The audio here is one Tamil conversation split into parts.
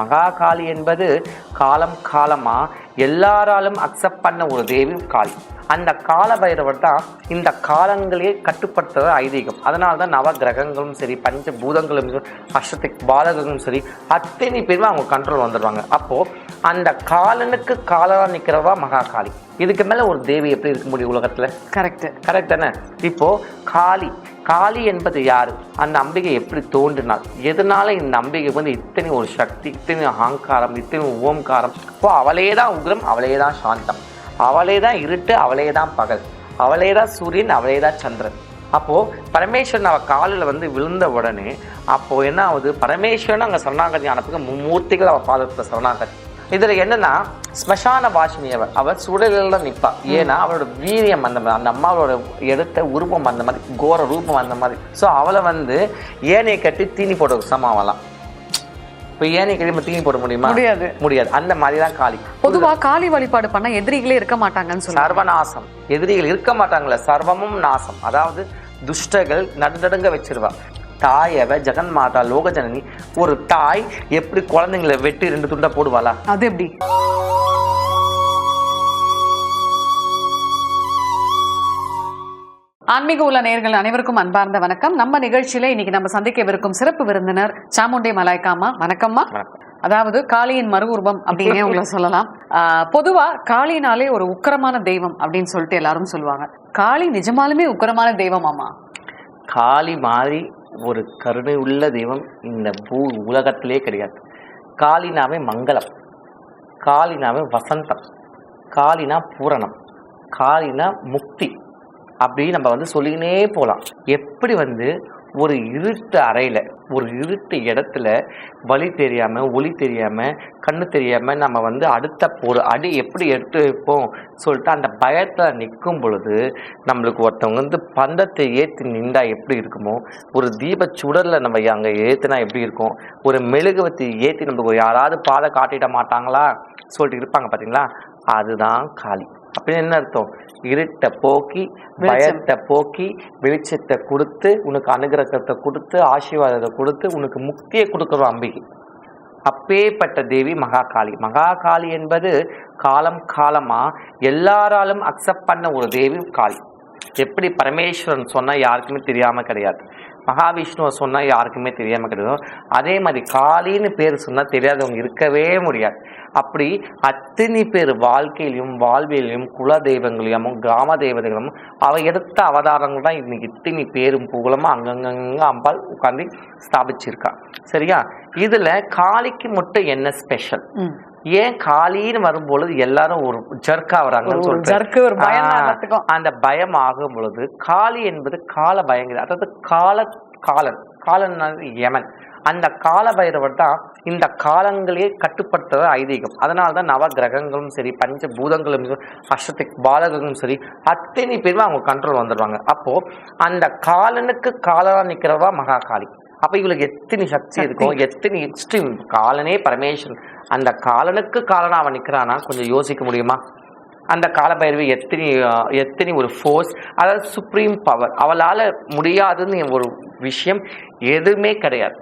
மகாகாளி என்பது காலம் காலமா எல்லாராலும் அக்செப்ட் பண்ண ஒரு தேவி காளி. அந்த கால பைரவர் தான் இந்த காலங்களே கட்டுப்படுத்துறது ஐதீகம். அதனால தான் நவ கிரகங்களும் சரி பஞ்ச பூதங்களும் சரி, அஷ்டத்திக் பாலகங்களும் சரி அத்தனை பேரும் அவங்க கண்ட்ரோல் வந்துடுவாங்க. அப்போ அந்த காலனுக்கு காலனா நிற்கிறவா மகாகாளி இதுக்கு மேல ஒரு தேவி எப்படி இருக்க முடியும் உலகத்துல? கரெக்ட் கரெக்ட் தானே? இப்போ காளி காளி என்பது யார்? அந்த அம்பிகை எப்படி தோன்றினாள்? எதனால இந்த அம்பிகை வந்து இத்தனை ஒரு சக்தி இத்தனை அகங்காரம் இத்தனை ஓம்காரம்? இப்போ அவளே தான் உக்ரம் அவளே தான் சாந்தம். அவளே தான் இருட்டு அவளே தான் பகல். அவளே தான் சூரியன் அவளே தான் சந்திரன். அப்போது பரமேஸ்வரன் அவள் காலில் வந்து விழுந்த உடனே அப்போது என்ன ஆகுது? பரமேஸ்வரன் அங்கே சரணாகதி அனுப்புங்க மும்மூர்த்திகள் அவள் பாதத்தில் சரணாகதி. இதில் என்னென்னா ஸ்மசான வாசினி அவர் அவர் சுடலில் தான் நிற்பா ஏன்னா அவளோட வீரியம் அந்த மாதிரி அந்த அம்மாவோட எடுத்த உருவம் அந்த மாதிரி கோர ரூபம் அந்த மாதிரி. ஸோ அவளை வந்து ஏனையை கட்டி தீனி போட சமாவலாம் இப்போ ஏனையை கட்டி நம்ம தீனி போட முடியுமா? முடியாது. முடியாது. அந்த மாதிரி தான் காளி. பொதுவா காளி வழிபாடு பண்ணா எதிரிகளே இருக்க மாட்டாங்கன்னு சொல்லுவாங்க சர்வநாசம். எதிரிகள் இருக்க மாட்டாங்களே சர்வமும் நாசம். அதாவது துஷ்டர்கள் நடுநடுங்க வச்சிருவா. தாயவ ஜெகன் மாதா லோக ஜனனி ஒரு தாய் எப்படி குழந்தைங்களை வெட்டி ரெண்டு துண்டா போடுவாளா? அது எப்படி? ஆன்மீக உள்ள நேயர்கள் அனைவருக்கும் அன்பார்ந்த வணக்கம். நம்ம நிகழ்ச்சியில இன்னைக்கு நம்ம சந்திக்கவிருக்கும் சிறப்பு விருந்தினர் சாமுண்டே மலாய்க்காமா. வணக்கம்மா. வணக்கம். அதாவது காளியின் மறு உருவம் அப்படின்னே உங்களை சொல்லலாம். பொதுவா காளினாலே ஒரு உக்கிரமான தெய்வம் அப்படின்னு சொல்லிட்டு எல்லாரும் சொல்லுவாங்க. காளி நிஜமாலுமே உக்கிரமான தெய்வமாமா காளி மாதிரி ஒரு கருணை உள்ள தெய்வம் இந்த பூ உலகத்திலே கிடையாது. காளினாவே மங்களம். காளினாவே வசந்தம். காளினா பூரணம். காளினா முக்தி. அப்படி நம்ம வந்து சொல்லினே போகலாம் எப்படி வந்து ஒரு இருட்டு அறையில் ஒரு இருட்டு இடத்துல வழி தெரியாமல் ஒளி தெரியாமல் கண்ணு தெரியாமல் நம்ம வந்து அடுத்த ஒரு அடி எப்படி எடுத்து வைப்போம் சொல்லிட்டு அந்த பயத்தில் நிற்கும் பொழுது நம்மளுக்கு ஒருத்தவங்க வந்து பந்தத்தை ஏற்றி நின்றா எப்படி இருக்குமோ ஒரு தீப சுடரில் நம்ம அங்கே ஏற்றினா எப்படி இருக்கும் ஒரு மெழுகுவத்தி ஏற்றி நம்மளுக்கு யாராவது பாதை காட்டிட மாட்டாங்களா சொல்லிட்டு இருப்பாங்க பார்த்தீங்களா அதுதான் காளி அப்படின்னு என்ன அர்த்தம்? இருட்டை போக்கி. பயத்தை போக்கி வெளிச்சத்தை கொடுத்து உனக்கு அனுகிரகத்தை கொடுத்து ஆசீர்வாதத்தை கொடுத்து உனக்கு முக்தியை கொடுக்குறோம் அம்பிகை. அப்பேற்பட்ட தேவி மகாகாளி. மகாகாளி என்பது காலம் காலமா எல்லாராலும் அக்செப்ட் பண்ண ஒரு தேவி காளி. எப்படி பரமேஸ்வரன் சொன்னால் யாருக்குமே தெரியாமல் கிடையாது. மகாவிஷ்ணுவை சொன்னால் யாருக்குமே தெரியாமல் கிடையாது. அதே மாதிரி காளின்னு பேர் சொன்னால் தெரியாதவங்க இருக்கவே முடியாது. அப்படி அத்தனை பேர் வாழ்க்கையிலும் வாழ்வியலையும் குல தெய்வங்களையும் கிராம தெய்வதைகளும் அவ எடுத்த அவதாரங்கள் தான் இன்னைக்கு இத்தனை பேரும் புகழமாக அங்கங்கங்க அம்பாள் உட்காந்து ஸ்தாபிச்சிருக்கா. சரியா? இதுல காளிக்கு மட்டும் என்ன ஸ்பெஷல். ஏன் காளின்னு வரும்பொழுது எல்லாரும் ஒரு ஜர்க்கா வராங்கன்னு ஒரு சொல்லிட்டு? அந்த பயம் ஆகும் பொழுது காளி என்பது கால பயங்கர அதாவது கால காலன் காலன் யமன். அந்த கால பைரவர் தான் இந்த காலங்களே கட்டுப்படுத்துறது ஐதீகம். அதனால தான் நவ கிரகங்களும் சரி பஞ்ச பூதங்களும் சரி, அஷ்டத்திக் பாலகங்களும் சரி அத்தனை பேரும் அவங்க கண்ட்ரோல் வந்துடுவாங்க. அப்போ அந்த காலனுக்கு காலனா நிற்கிறவா மகாகாளி. அப்ப இவளுக்கு எத்தனை சக்தி இருக்கும் எத்தனை எக்ஸ்ட்ரீம் காலனே பரமேஸ்வரன். அந்த காலனுக்கு காலனா அவன் நிற்கிறானா கொஞ்சம் யோசிக்க முடியுமா? அந்த காலபைரவி எத்தனை எத்தனை ஒரு ஃபோர்ஸ் அதாவது சுப்ரீம் பவர் அவளால் முடியாதுன்னு ஒரு விஷயம் எதுவுமே கிடையாது.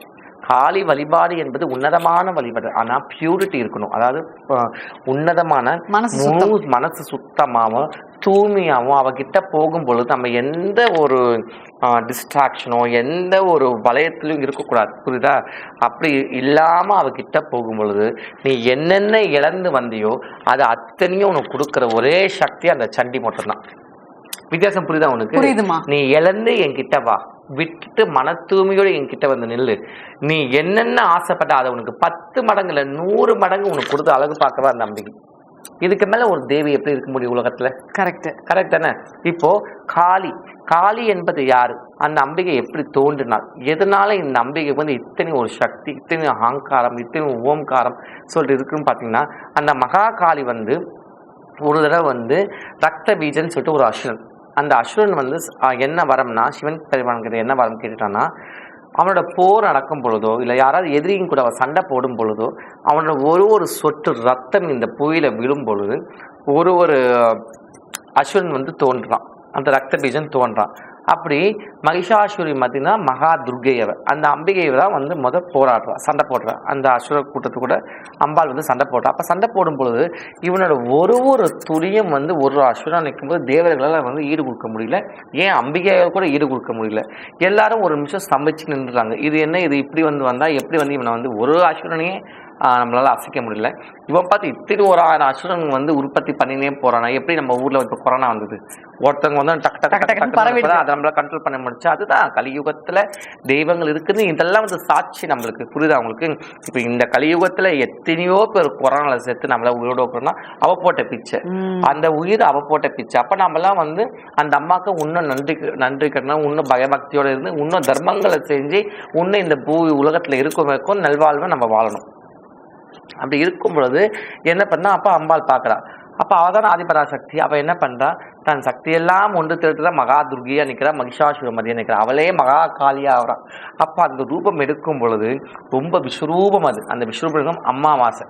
காளி வழிபாடு என்பது உன்னதமான வழிபாடு. ஆனால் பியூரிட்டி இருக்கணும். அதாவது உன்னதமான மனசு சுத்தமாகவும் தூய்மையாகவும் அவகிட்ட போகும் பொழுது நம்ம எந்த ஒரு டிஸ்ட்ராக்ஷனோ எந்த ஒரு வலயத்திலும் இருக்கக்கூடாது. புரியுதா? அப்படி இல்லாமல் அவகிட்ட போகும் பொழுது நீ என்னென்ன இழந்து வந்தியோ அது அத்தனையும் உனக்கு கொடுக்குற ஒரே சக்தி அந்த சண்டி மட்டும்தான். வித்தியாசம் புரியுதா உனக்கு? புரியுதுமா? நீ இழந்து என்கிட்ட வா. விட்டுட்டு மன தூய்மையோட என்கிட்ட வந்து நில்லு. நீ என்னென்ன ஆசைப்பட்ட அதை உனக்கு பத்து மடங்கு இல்லை நூறு மடங்கு உனக்கு கொடுத்து அழகு பார்க்கவா அந்த நம்பிக்கை இதுக்கு மேல ஒரு தேவி எப்படி இருக்க முடியும் உலகத்துல? கரெக்ட் கரெக்ட் தானே? இப்போ காளி. காளி என்பது யாரு? அந்த அம்பிகை எப்படி தோன்றினாள்? எதனால இந்த அம்பிகை வந்து இத்தனை ஒரு சக்தி இத்தனை அகங்காரம் இத்தனை ஓம்காரம் சொல்லிட்டு இருக்குன்னு பார்த்தீங்கன்னா அந்த மகா காளி வந்து ஒரு தடவை வந்து ரக்த பீஜன்னு சொல்லிட்டு ஒரு அசுரன். அந்த அசுரன் வந்து என்ன வரம்னா சிவன் பெருமான்கிட்ட என்ன வரம் கேட்டுட்டான்னா அவனோட போர் நடக்கும் பொழுதோ இல்லை யாராவது எதிரியும் கூட அவன் சண்டை போடும் பொழுதோ அவனோட ஒரு ஒரு சொட்டு ரத்தம் இந்த புவியில விழும் பொழுது ஒரு ஒரு அஸ்வன் வந்து தோன்றான் அந்த ரத்த பீஜன் தோன்றான். அப்படி மகிஷாசுரி பார்த்தீங்கன்னா மகா துர்கையவர். அந்த அம்பிகையை தான் வந்து முத போராடுறா சண்டை போடுறா. அந்த அசுர கூட்டத்து கூட அம்பாள் வந்து சண்டை போடுறா. அப்போ சண்டை போடும் பொழுது இவனோட ஒரு ஒரு துளியும் வந்து ஒரு அசுரன் நிற்கும்போது தேவர்களால் வந்து ஈடு கொடுக்க முடியல. ஏன் அம்பிகையால் கூட ஈடு கொடுக்க முடியல. எல்லாரும் ஒரு நிமிஷம் ஸ்தம்பிச்சு நின்றுறாங்க இது என்ன? இது இப்படி வந்து வந்தால் எப்படி வந்து இவனை வந்து ஒரு அசுரனையே நம்மளால அசைக்க முடியல. இவன் பார்த்து இத்தனை ஒரு ஆயிரம் அசுரன் வந்து உற்பத்தி பண்ணினே போறானா? எப்படி நம்ம ஊர்ல இப்போ கொரோனா வந்தது? ஒருத்தவங்க வந்து டக்கு டக்கு டக்கு பரவிடுது. அதை நம்மளால கண்ட்ரோல் பண்ண முடிச்சு. அதுதான் கலியுகத்துல தெய்வங்கள் இருக்குது இதெல்லாம் வந்து சாட்சி நம்மளுக்கு. புரியுதா அவங்களுக்கு இப்போ இந்த கலியுகத்துல எத்தனையோ பேர் கொரோனால சேர்த்து நம்மள உயிரோட வைக்கிறோம்னா அவ போட்ட பிச்சை. அந்த உயிர் அவ போட்ட பிச்சை. அப்ப நம்மலாம் வந்து அந்த அம்மாவுக்கு இன்னும் நன்றி நன்றி கட்டணும் இன்னும் பயபக்தியோட இருந்து இன்னும் தர்மங்களை செஞ்சு இன்னும் இந்த பூ உலகத்துல இருக்கும் நல்வாழ்வை நம்ம வாழணும். அப்படி இருக்கும் பொழுது என்ன பண்ணா அப்ப அம்பாள் பார்க்கறா. அப்ப அவதான ஆதிபராசக்தி அவ என்ன பண்றா? தன் சக்தியெல்லாம் ஒன்று திரட்டுதான் மகா துர்கியா நிக்கிறா மகிஷாசுரமதியா நிக்கிறா அவளே மகா காளியா ஆகிறான் அப்ப அந்த ரூபம் எடுக்கும் பொழுது ரொம்ப விஸ்வரூபம் அது. அந்த விஸ்வரூபம் அம்மாவாசை.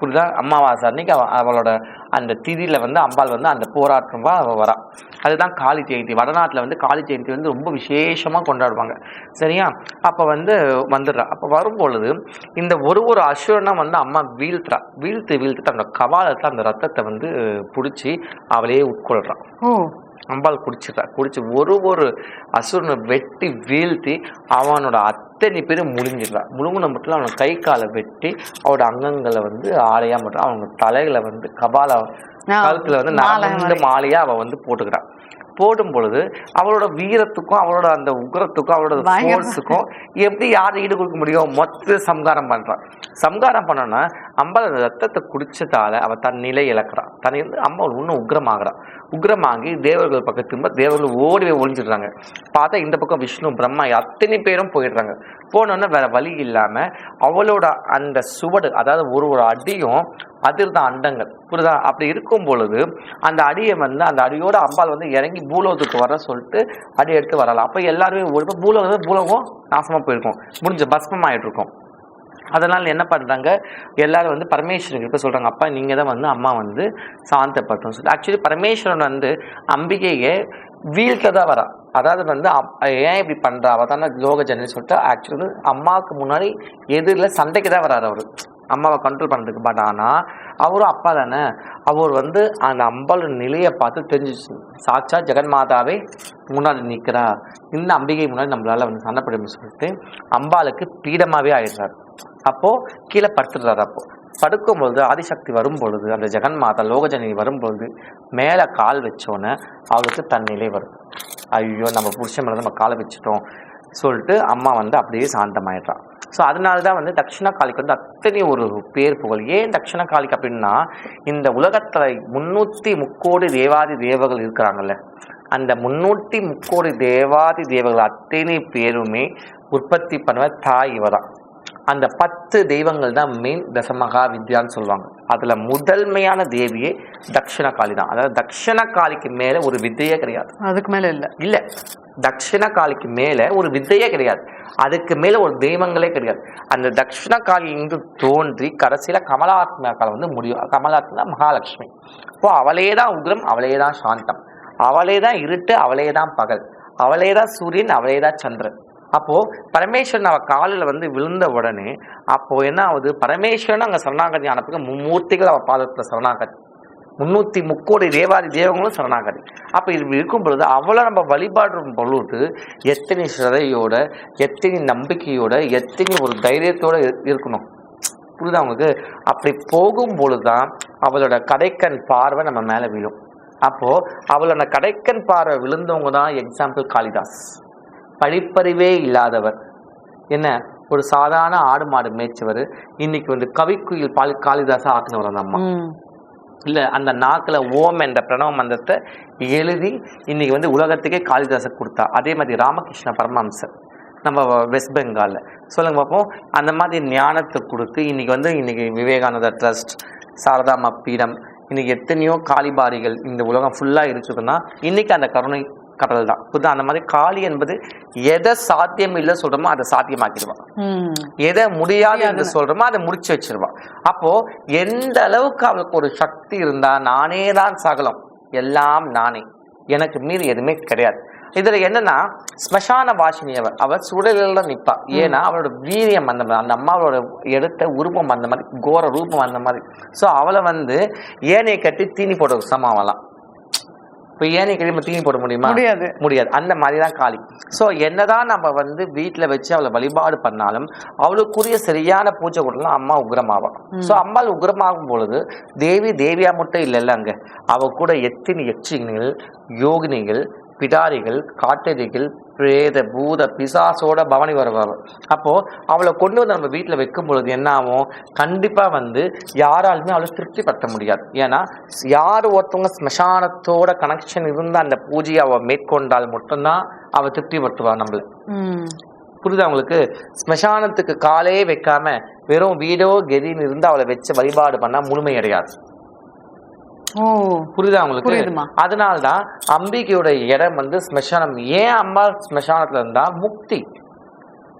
புரியுதா? அமாவாசை அன்னைக்கு அவ அவளோட அந்த திதியில் வந்து அம்பாள் வந்து அந்த போராட்டமாக அவள் வரா. அதுதான் காளி ஜெயந்தி. வடநாட்டில் வந்து காளி ஜெயந்தி வந்து ரொம்ப விசேஷமாக கொண்டாடுவாங்க. சரியா? அப்போ வந்து வந்துடுறா. அப்போ வரும் பொழுது இந்த ஒரு ஒரு அசுரனை வந்து அம்மா வீழ்த்துறா. வீழ்த்து வீழ்த்து தன்னோட கவாலத்தில் அந்த ரத்தத்தை வந்து பிடிச்சி அவளையே உட்கொள்கிறான் ஓ. அம்பாள் குடிச்சிட்டா குடிச்சு ஒரு ஒரு அசுரனை வெட்டி வீழ்த்தி அவனோட அத்தனை பேரும் முழுங்கிடுறா. முழுங்கின மட்டும் அவனோட கை காலை வெட்டி அவனோட அங்கங்களை வந்து ஆலையா மட்டும் அவங்க தலைகளை வந்து கபால கழுத்துல வந்து மாதிரி. மாலையா அவ வந்து போட்டுக்கிறான். போடும் பொழுது அவளோட வீரத்துக்கும் அவளோட அந்த உக்ரத்துக்கும் அவளோட ஃபோர்ஸுக்கும் எப்படி யார் ஈடு கொடுக்க முடியும்? மொத்த சம்காரம் பண்றான். சம்காரம் பண்ணோன்னா அம்பாள் அந்த ரத்தத்தை குடிச்சதால அவ தன் நிலை இழக்கிறான். தன்னை வந்து அம்பாள் இன்னும் உக்ரமாகறான். உக்ரமாகி தேவர்கள் பக்கம் திரும்ப தேவர்கள் ஓடி போய் பார்த்தா இந்த பக்கம் விஷ்ணு பிரம்மா அத்தனை பேரும் போயிடுறாங்க. போனோன்னா வேற வழி இல்லாம அவளோட அந்த சுவடு அதாவது ஒரு ஒரு அடியும் அதிர்தான் அண்டங்கள். புரியுதா? அப்படி இருக்கும் பொழுது அந்த அடியை வந்து அந்த அடியோட அம்பாள் வந்து இறங்கி பூலோகத்துக்கு வர சொல்லிட்டு அடி எடுத்து வரலாம். அப்போ எல்லாருமே ஒரு பூலோகம் பூலோகம் நாசமா போயிருக்கும். முடிஞ்ச பஸ்மம் ஆயிட்டு இருக்கும் அதனால் என்ன பண்ணுறாங்க எல்லாரும் வந்து பரமேஸ்வரன் கிட்ட சொல்றாங்க அப்பா நீங்கள் தான் வந்து அம்மா வந்து சாந்தப்படுத்தணும் சொல்லி ஆக்சுவலி பரமேஸ்வரன் வந்து அம்பிகையை வீழ்த்த தான் வரா. அதாவது வந்து அப்- ஏன் இப்படி பண்ணுறா அவ தானே லோக ஜனனி சொல்லிட்டு ஆக்சுவலி அம்மாவுக்கு முன்னாடி எதிரில் சண்டைக்கு தான் வராரு அவர். அம்மாவை கண்ட்ரோல் பண்ணுறதுக்கு பட் ஆனால் அவரும் அப்பா தானே. அவர் வந்து அந்த அம்பாளோட நிலையை பார்த்து தெரிஞ்சிச்சு. சாட்சா ஜெகன்மாதாவே முன்னாடி நிற்கிறா இந்த அம்பிகை முன்னாடி நம்மளால் வந்து சண்டை சொல்லிட்டு அம்பாளுக்கு பீடமாகவே ஆயிடுறாரு. அப்போது கீழே படுத்துடுறாரு அப்போது படுக்கும்பொழுது ஆதிசக்தி வரும்பொழுது அந்த ஜெகன்மாதா லோகஜனனி வரும்பொழுது மேலே கால் வச்சோன்னே அவளுக்கு தன் நிலை வரும். ஐயோ நம்ம புருஷன் மேலே நம்ம காலை வச்சுட்டோம். சொல்லிட்டு அம்மா வந்து அப்படியே சாந்தமாயிடுறான் ஸோ அதனால தான் வந்து தட்சிண காளிக்கு வந்து அத்தனை ஒரு பேர் புகழ். ஏன் தட்சிண காளிக்கு அப்படின்னா இந்த உலகத்துல முன்னூத்தி முக்கோடி தேவாதி தேவர்கள் இருக்கிறாங்கல்ல. அந்த முன்னூத்தி முக்கோடி தேவாதி தேவர்கள் அத்தனை பேருமே உற்பத்தி பண்ணுவ தாய் இவ தான். அந்த பத்து தெய்வங்கள் தான் மெயின் தசமகா வித்யான்னு சொல்லுவாங்க. அதுல முதன்மையான தேவியே தட்சிண காளி தான். அதாவது தட்சிண காளிக்கு மேல ஒரு வித்தையே கிடையாது. அதுக்கு மேல இல்ல. இல்ல. தட்சிண காளிக்கு மேலே ஒரு வித்தையே கிடையாது. அதுக்கு மேலே ஒரு தெய்வங்களே கிடையாது. அந்த தட்சிண காளி தோன்றி கடைசியில் கமலாத்மா காலம் வந்து முடியும். கமலாத்மா மகாலட்சுமி. இப்போ அவளே தான் உக்ரம் அவளே தான் சாந்தம். அவளே தான் இருட்டு அவளே தான் பகல். அவளே தான் சூரியன் அவளே தான் சந்திரன். அப்போது பரமேஸ்வரன் அவள் காலில் வந்து விழுந்த உடனே அப்போது என்ன ஆகுது? பரமேஸ்வரன் அங்கே சரணாகதி ஆனப்புக்கு மும்மூர்த்திகள் அவள் பாதத்தில் சரணாகதி. முன்னூத்தி முக்கோடி தேவாதி தேவங்களும் சரணாகதி. அப்ப இது இருக்கும் பொழுது அவளை நம்ம வழிபாடும் பொழுது எத்தனை சிறையோட எத்தனை நம்பிக்கையோட எத்தனை ஒரு தைரியத்தோட இருக்கணும். புரியுதா அவங்களுக்கு அப்படி போகும் பொழுதுதான் அவளோட கடைக்கண் பார்வை நம்ம மேல விழும். அப்போ அவளோட கடைக்கண் பார்வை விழுந்தவங்க தான் எக்ஸாம்பிள் காளிதாஸ். படிப்பறிவே இல்லாதவர். என்ன? ஒரு சாதாரண ஆடு மாடு மேய்ச்சவர். இன்னைக்கு வந்து கவிக்குயில் பாலி காளிதாசா ஆக்குனவர் அந்த அம்மா. இல்லை அந்த நாக்கில் ஓம் என்ற பிரணவ மந்திரத்தை எழுதி இன்றைக்கி வந்து உலகத்துக்கே காளிதாசர் கொடுத்தா. அதே மாதிரி ராமகிருஷ்ண பரமஹம்சர் நம்ம வெஸ்ட் பெங்காலில். சொல்லுங்க பார்ப்போம் அந்த மாதிரி ஞானத்தை கொடுத்து இன்றைக்கி வந்து இன்றைக்கி விவேகானந்தா ட்ரஸ்ட் சாரதாமா பீடம் இன்றைக்கி எத்தனையோ காளிபாரிகள் இந்த உலகம் ஃபுல்லாக இருக்குதுன்னா இன்றைக்கி அந்த கருணை கடல் தான் புரியுதா அந்த மாதிரி காளி என்பது எதை சாத்தியம் இல்லை சொல்றோமோ அதை சாத்தியமாக்கிடுவா ம். எதை முடியாது என்று சொல்றோமோ அதை முடிச்சு வச்சிருவா அப்போ எந்த அளவுக்கு அவளுக்கு ஒரு சக்தி இருந்தா நானே தான் சகலம். எல்லாம் நானே. எனக்கு மீறி எதுவுமே கிடையாது. இதுல என்னன்னா ஸ்மசான வாசினி அவ அவ சுடலில் நிப்பா ஏன்னா அவளோட வீரியம் அந்த மாதிரி அந்த அம்மாவோட எடுத்த உருவம் அந்த மாதிரி கோர ரூபம் அந்த மாதிரி. சோ அவளை வந்து ஏனையை கட்டி தீனி போட சமாவலாம் இப்போ ஏனையை நம்ம தீனி போட முடியுமா? முடியாது. முடியாது. அந்த மாதிரி தான் காளி. ஸோ என்னதான் நம்ம வந்து வீட்டில் வச்சு அவளை வழிபாடு பண்ணாலும் அவளுக்குரிய சரியான பூஜை கொடுக்கலாம் அம்மா உக்ரமாவா ஸோ அம்மாள் உக்ரமாகும் பொழுது தேவி தேவியா மட்டும் இல்லைல்ல அங்க. அவ கூட எத்தனை யட்சிகள் யோகினிகள் பிடாரிகள் காட்டெரிகள் பிரேத பூத பிசாசோட பவனி வருவாங்க அப்போ அவளை கொண்டு வந்து நம்ம வீட்டில் வைக்கும் பொழுது என்ன ஆகும் கண்டிப்பா வந்து யாராலுமே அவளை திருப்திப்படுத்த முடியாது. ஏன்னா யார் ஒருத்தவங்க ஸ்மசானத்தோட கனெக்ஷன் இருந்து அந்த பூஜையை அவ மேற்கொண்டால் மட்டும்தான் அவ திருப்திப்படுத்துவா நம்மள. புரியுதா உங்களுக்கு? ஸ்மசானத்துக்கு காலே வைக்காம வெறும் வீடோ கெதின்னு இருந்து அவளை வச்சு வழிபாடு பண்ணா முழுமை அடையாது. ஓ புரியுதா உங்களுக்கு? அதனால்தான் அம்பிகையோட இடம் வந்து ஸ்மசானம். ஏன் அம்மா ஸ்மசானத்துல இருந்தா முக்தி.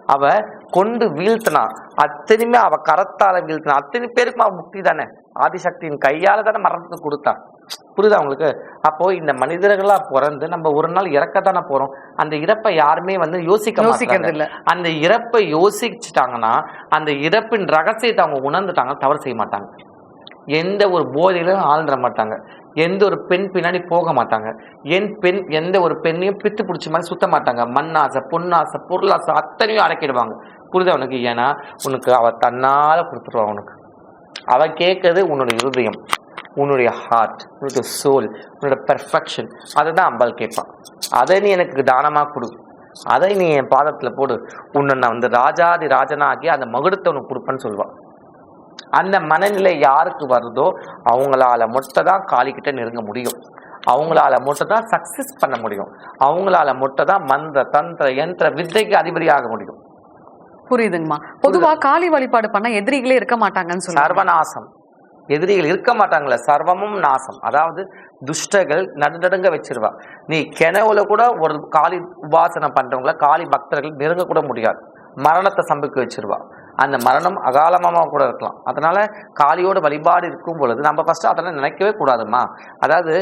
அவ கொண்டு வீழ்த்தினா அத்தனையுமே அவ கரத்தால வீழ்த்தினா அத்தனை பேருக்கும் அவ முக்தி தானே. ஆதிசக்தியின் கையால தானே மரணத்தை கொடுத்தா. புரியுதா உங்களுக்கு? அப்போ இந்த மனிதர்களா பிறந்து நம்ம ஒரு நாள் இறக்கத்தானே போறோம். அந்த இறப்பை யாருமே வந்து யோசிக்க யோசிக்கிறது இல்ல அந்த இறப்பை யோசிச்சுட்டாங்கன்னா அந்த இறப்பின் ரகசியத்தை அவங்க உணர்ந்துட்டாங்க தவறு செய்ய மாட்டாங்க. எந்த ஒரு போதையிலும் ஆழ்ந்துட மாட்டாங்க. எந்த ஒரு பெண் பின்னாடி போக மாட்டாங்க. என் பெண் எந்த ஒரு பெண்ணையும் பித்து பிடிச்ச மாதிரி சுத்த மாட்டாங்க. மண்ணாசை பொன்னாசை பொருளாசை அத்தனையும் அடக்கிடுவாங்க. புரிதா உனக்கு? ஏன்னா உனக்கு அவ தன்னால கொடுத்துருவா உனக்கு. அவ கேட்கறது உன்னுடைய இருதயம் உன்னுடைய ஹார்ட் உன்னுடைய சோல் உன்னோட பெர்ஃபெக்ஷன் அதை தான் அம்பாள் கேட்பான் அதை நீ எனக்கு தானமாக கொடு. அதை நீ என் பாதத்தில் போடு. உன்னை நான் வந்து ராஜாதி ராஜனாகி அந்த மகுடத்தை உனக்கு கொடுப்பேன்னு சொல்லுவான் அந்த மனநிலை யாருக்கு வருதோ அவங்களால மட்டும் தான் காலிக்கிட்ட நெருங்க முடியும். அவங்களால மட்டும் தான் சக்சஸ் பண்ண முடியும். அவங்களால மட்டும் தான் மந்திர தந்திர யந்திர வித்தைக்கு அதிபதியாக முடியும். புரியுதுங்கம்மா. பொதுவா காளி வழிபாடு பண்ணா எதிரிகளே இருக்க மாட்டாங்கன்னு சொல்லுவாங்க. சர்வநாசம். எதிரிகள் இருக்க மாட்டாங்களே சர்வமும் நாசம். அதாவது துஷ்டர்கள் நடுநடுங்க வச்சிருவா. நீ கிணவுல கூட ஒரு காளி உபாசனை பண்றவங்கள காளி பக்தர்கள் நெருங்க கூட முடியாது. மரணத்தை சம்பிக்க வச்சிருவா. அந்த மரணம் அகாலமாக கூட இருக்கலாம். அதனால் காளியோட வழிபாடு இருக்கும் பொழுது நம்ம ஃபஸ்ட்டு அதெல்லாம் நினைக்கவே கூடாதுமா. அதாவது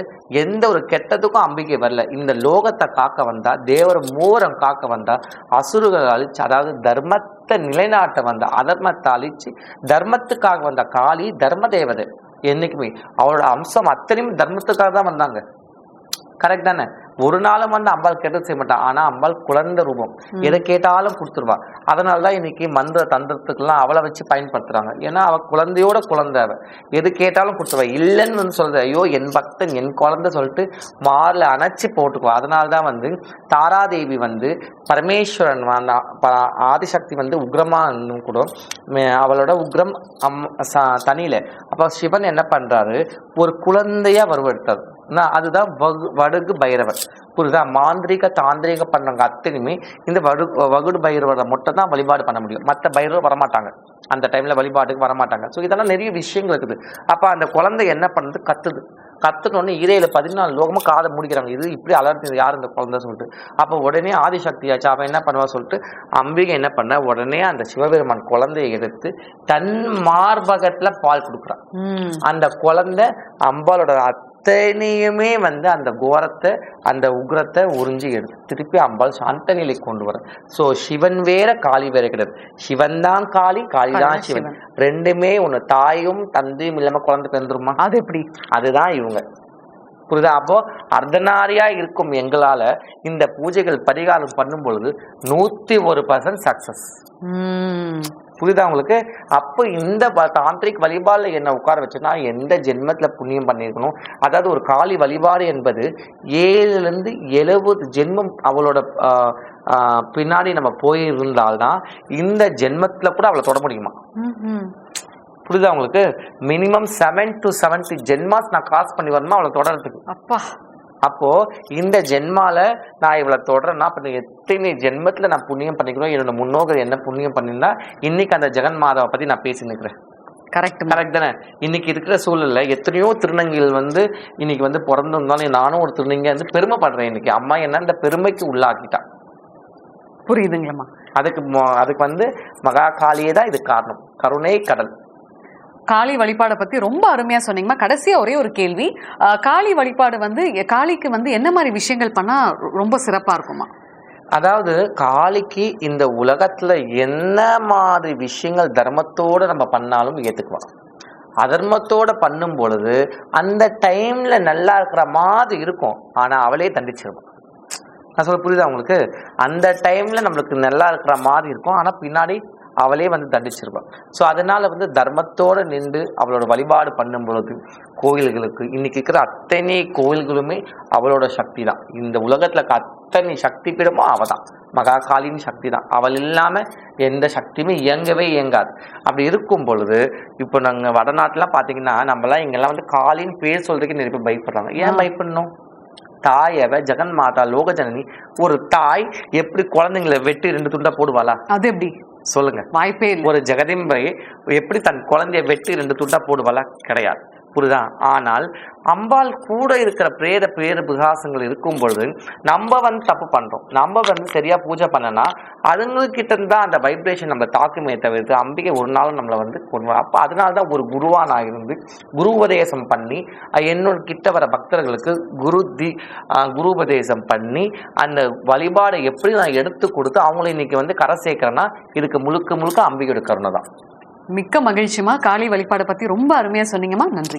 எந்த ஒரு கெட்டதுக்கும் அம்பிக்கை வரல. இந்த லோகத்தை காக்க வந்தால் தேவர் மூவரம் காக்க வந்தால் அசுரர்கள் அழிச்சு அதாவது தர்மத்தை நிலைநாட்ட வந்த அதர்மத்தை அழிச்சு தர்மத்துக்காக வந்த காளி தர்ம தேவதை என்றைக்குமே அவரோட அம்சம் அத்தனையும் தர்மத்துக்காக தான் வந்தாங்க. கரெக்ட் தானே? ஒரு நாளும் வந்து அம்பாள் கெட்டது செய்ய மாட்டான் ஆனா அம்பாள் குழந்தை ரூபம். எதை கேட்டாலும் கொடுத்துருவா. அதனால தான் இன்னைக்கு மந்திர தந்திரத்துக்கெல்லாம் அவளை வச்சு பயன்படுத்துறாங்க. ஏன்னா அவ குழந்தையோட குழந்தை அவ. எது கேட்டாலும் கொடுத்துருவா. இல்லைன்னு வந்து சொல்றது ஐயோ என் பக்தன் என் குழந்தை சொல்லிட்டு மார்ல அணைச்சு போட்டுக்குவா. அதனால தான் வந்து தாராதேவி வந்து பரமேஸ்வரன் ஆதிசக்தி வந்து உக்ரமா இருந்தும் கூட அவளோட உக்ரம் அம் தனியில. அப்ப சிவன் என்ன பண்றாரு? ஒரு குழந்தையா வருவெடுத்தார் நான் அதுதான் வகு- வடுகு பைரவர். புரியுதா? மாந்திரிக தாந்திரிக பண்றவங்க அத்தனையுமே இந்த வடு வகுடு பைரவரை மட்டும் தான் வழிபாடு பண்ண முடியும். மற்ற பைரவர் வரமாட்டாங்க. அந்த டைம்ல வழிபாட்டுக்கு வரமாட்டாங்க. ஸோ இதெல்லாம் நிறைய விஷயங்கள் இருக்குது. அப்ப அந்த குழந்தை என்ன பண்ணுது? கத்துது. கத்துனோடனே இறையில பதினாலு லோகமும் காதை முடிக்கிறாங்க. இது இப்படி அலர்த்தி யார் இந்த குழந்தை சொல்லிட்டு? அப்போ உடனே ஆதிசக்தி ஆச்சு அவன் என்ன பண்ணுவா சொல்லிட்டு அம்பிகை என்ன பண்ண உடனே அந்த சிவபெருமான் குழந்தையை எடுத்து தன் மார்பகத்துல பால் கொடுக்குறான். அந்த குழந்தை அம்பாளோட அத்தனையுமே வந்து அந்த கோரத்தை அந்த உக்ரத்தை உறிஞ்சி எடுத்து திருப்பி அம்பாள் சாந்த நிலைக்கு கொண்டு வர ஸோ சிவன் வேற காளி வேற கிடையாது. சிவன் தான் காளி காளி தான் சிவன். ரெண்டுமே ஒன்று தாயும் தந்தையும் இல்லாம குழந்தை பிறந்துருமா? அது எப்படி? அதுதான் இவங்க. புரியுதா? அப்போ அர்த்தநாரியா இருக்கும் எங்களால இந்த பூஜைகள் பரிகாரம் பண்ணும் பொழுது நூத்தி ஒரு பர்சன்ட் சக்சஸ். புரியுதா உங்களுக்கு? அப்போ இந்த தாந்திரிக் வழிபாடுல என்ன உட்கார வச்சுன்னா எந்த ஜென்மத்துல புண்ணியம் பண்ணியிருக்கணும்? அதாவது ஒரு காளி வழிபாடு என்பது ஏழுல இருந்து எழுபது ஜென்மம் அவளோட பின்னாடி நம்ம போயிருந்தால்தான் இந்த ஜென்மத்துல கூட அவளை தொட முடியுமா. புரியுதா உங்களுக்கு? மினிமம் செவன் டு செவன்டி ஜென்மாஸ் நான் கிராஸ் பண்ணி வரணுமா? அவளை தொடர்றதுக்கு அப்பா. அப்போ இந்த ஜென்மால நான் இவளை தொடரேன்னா அப்ப எத்தனை ஜென்மத்துல நான் புண்ணியம் பண்ணிக்கிறோம்? என்னோட முன்னோர்கள் என்ன புண்ணியம் பண்ணியிருந்தா இன்னைக்கு அந்த ஜெகன் மாதாவை பத்தி நான் பேசி நிற்கிறேன் கரெக்ட் கரெக்ட் தானே? இன்னைக்கு இருக்கிற சூழல்ல எத்தனையோ திருநங்கைகள் வந்து இன்னைக்கு வந்து பிறந்திருந்தாலும் நானும் ஒரு திருநங்கை வந்து பெருமைப்படுறேன் இன்னைக்கு. அம்மா என்ன இந்த பெருமைக்கு உள்ளாக்கிட்டா? புரியுதுங்களம்மா. அதுக்கு அதுக்கு வந்து மகா காளியே தான் இது காரணம். கருணை கடல். காளி வழிபாடை பத்தி ரொம்ப அருமையா சொன்னீங்கம்மா. கடைசியா ஒரே ஒரு கேள்வி. காளி வழிபாடு வந்து காளிக்கு வந்து என்ன மாதிரி விஷயங்கள் பண்ணா ரொம்ப சிறப்பா இருக்குமா அதாவது காளிக்கு இந்த உலகத்துல என்ன மாதிரி விஷயங்கள் தர்மத்தோட நம்ம பண்ணாலும் ஏத்துக்குவான். அதர்மத்தோட பண்ணும் பொழுது அந்த டைம்ல நல்லா இருக்கிற மாதிரி இருக்கும். ஆனா அவளே தண்டிச்சிருவான். நான் சொல்ல புரியுதா உங்களுக்கு? அந்த டைம்ல நம்மளுக்கு நல்லா இருக்கிற மாதிரி இருக்கும். ஆனா பின்னாடி அவளே வந்து தண்டிச்சிருவாள் ஸோ அதனால வந்து தர்மத்தோட நின்று அவளோட வழிபாடு பண்ணும் பொழுது கோயில்களுக்கு இன்னைக்கு இருக்கிற அத்தனை கோயில்களுமே அவளோட சக்தி தான் இந்த உலகத்துல இருக்க அத்தனை சக்தி பீடமும் அவ தான் மகா காளியின் சக்தி தான் அவள் இல்லாம எந்த சக்தியுமே இயங்கவே இயங்காது. அப்படி இருக்கும் பொழுது இப்போ நாங்க வடநாட்டுலாம் பாத்தீங்கன்னா நம்மலாம் இங்கெல்லாம் வந்து காளின்னு பேர் சொல்றதுக்கு நிறைய பேர் பயப்படுறாங்க. ஏன் பயப்படணும்? தாயவ ஜெகன் மாதா லோக ஜனனி ஒரு தாய் எப்படி குழந்தைங்களை வெட்டி ரெண்டு துண்டா போடுவாளா? அது எப்படி? சொல்லுங்க. வாய்ப்பே ஒரு ஜெகதிம்பை எப்படி தன் குழந்தைய வெட்டி ரெண்டு துண்டா போடுவாளா? கிடையாது. புரியுதா? ஆனால் அம்பாள் கூட இருக்கிற பிரேத பேரு விகாசங்கள் இருக்கும் பொழுது நம்ம வந்து தப்பு பண்றோம். நம்ம வந்து சரியா பூஜை பண்ணனா அதுங்கக்கிட்ட இருந்தா அந்த வைப்ரேஷன் நம்ம தாக்குமே தவிர்த்து அம்பிகை ஒரு நாளும் நம்மளை வந்து கொண்டு. அப்ப அதனால தான் ஒரு குருவா நான் இருந்து குரு உபதேசம் பண்ணி என்னோட கிட்ட வர பக்தர்களுக்கு குரு தி குரு உபதேசம் பண்ணி அந்த வழிபாடை எப்படி நான் எடுத்து கொடுத்து அவங்கள இன்னைக்கு வந்து கரை சேர்க்கிறேன்னா இதுக்கு முழுக்க முழுக்க அம்பிகையோட கருணை தான். மிக்க மகிழ்ச்சிமா காளி வழிபாடை பத்தி ரொம்ப அருமையா சொன்னீங்கம்மா. நன்றி.